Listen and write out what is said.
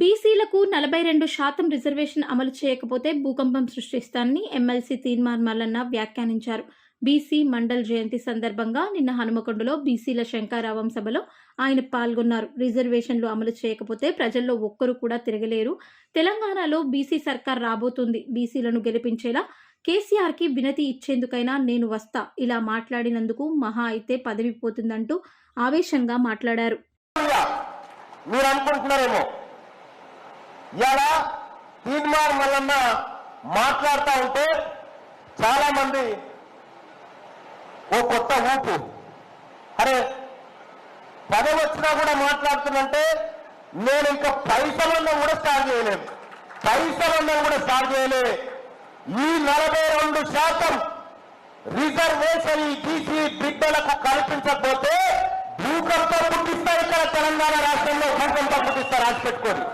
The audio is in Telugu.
బీసీలకు నలభై రెండు శాతం రిజర్వేషన్ అమలు చేయకపోతే భూకంపం సృష్టిస్తానని ఎమ్మెల్సీ తీన్మార్ మల్లన్న వ్యాఖ్యానించారు. బీసీ మండల్ జయంతి సందర్భంగా నిన్న హనుమకొండలో బీసీల శంకారావం సభలో ఆయన పాల్గొన్నారు. రిజర్వేషన్లు అమలు చేయకపోతే ప్రజల్లో ఒక్కరు కూడా తిరగలేరు. తెలంగాణలో బీసీ సర్కార్ రాబోతుంది. బీసీలను గెలిపించేలా కేసీఆర్కి వినతి ఇచ్చేందుకైనా నేను వస్తా. ఇలా మాట్లాడినందుకు మహా అయితే పదవి పోతుందంటూ ఆవేశంగా మాట్లాడారు. మీరు అనుకుంటున్నారేమో? ఇలా తీన్మార్ మల్లన్న మాట్లాడుతూ ఉంటే చాలా మంది ఓ కొత్త ఊపు. అరే పదవి వచ్చినా కూడా మాట్లాడుతుందంటే నేను ఇంకా పైసలన్నా కూడా స్టార్ట్ చేయలేను. పైసలన్నా కూడా స్టార్ట్ చేయలే. ఈ నలభై రెండు శాతం రిజర్వేషన్ ఈ బీసీ బిడ్డలకు కల్పించకపోతే భూకంపం పుట్టిస్తారు ఇక్కడ తెలంగాణ రాష్ట్రంలో భూకంపం పుట్టిస్తారు రాసి పెట్టుకోండి